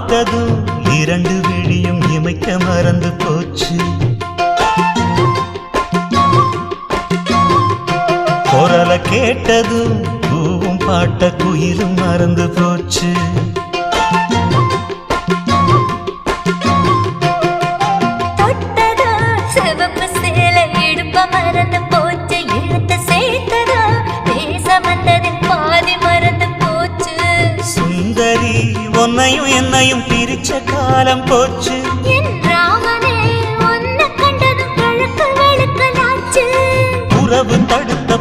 பார்த்ததும் இரண்டு விழியும் இமைக்க மறந்து போச்சு. குரலை கேட்டதும் பூவும் பாட்ட குயிலும் மறந்து போச்சு. சுந்தரி உன்னையும் என்னையும் பிரிச்ச காலம் போச்சு. உறவு தடுத்த